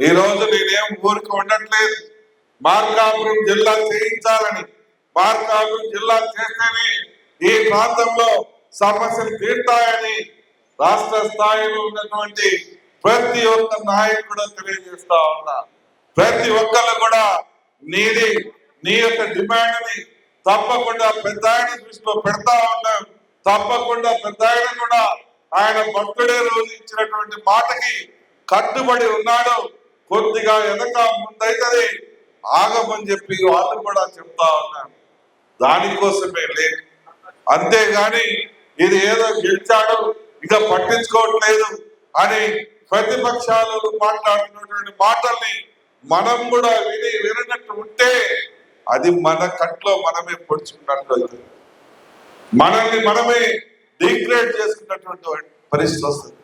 ఈ రోజు నేనేం ఊరికి ఉండట్లేదు మార్కాపురం జిల్లా చేయించాలని మార్కాపురం జిల్లా చేస్తేనే ఈ ప్రాంతంలో సమస్యలు తీరుతాయని రాష్ట్ర స్థాయిలో ఉన్నటువంటి ప్రతి ఒక్క నాయకుడు తెలియజేస్తా ఉన్నా. ప్రతి ఒక్కళ్ళు కూడా నీది నీ యొక్క డిమాండ్ని తప్పకుండా పెద్ద ఆయన దృష్టిలో పెడతా ఉన్నాం. తప్పకుండా పెద్ద ఆయన కూడా ఆయన బర్త్డే రోజు ఇచ్చినటువంటి మాటకి కట్టుబడి ఉన్నాడు. కొద్దిగా వెనక ముందైతుంది. ఆగమని చెప్పి వాళ్ళు కూడా చెప్తా ఉన్నారు. దానికోసమే లేదు అంతేగాని ఇది ఏదో గెలిచాడు ఇక పట్టించుకోవట్లేదు అని ప్రతిపక్షాలు మాట్లాడుతున్నటువంటి మాటల్ని మనం కూడా విని వినట్టు ఉంటే అది మన కట్లో మనమే పొడుచుకున్నట్టు అవుతుంది మనల్ని మనమే డిగ్రేడ్ చేసుకున్నటువంటి పరిస్థితి వస్తుంది.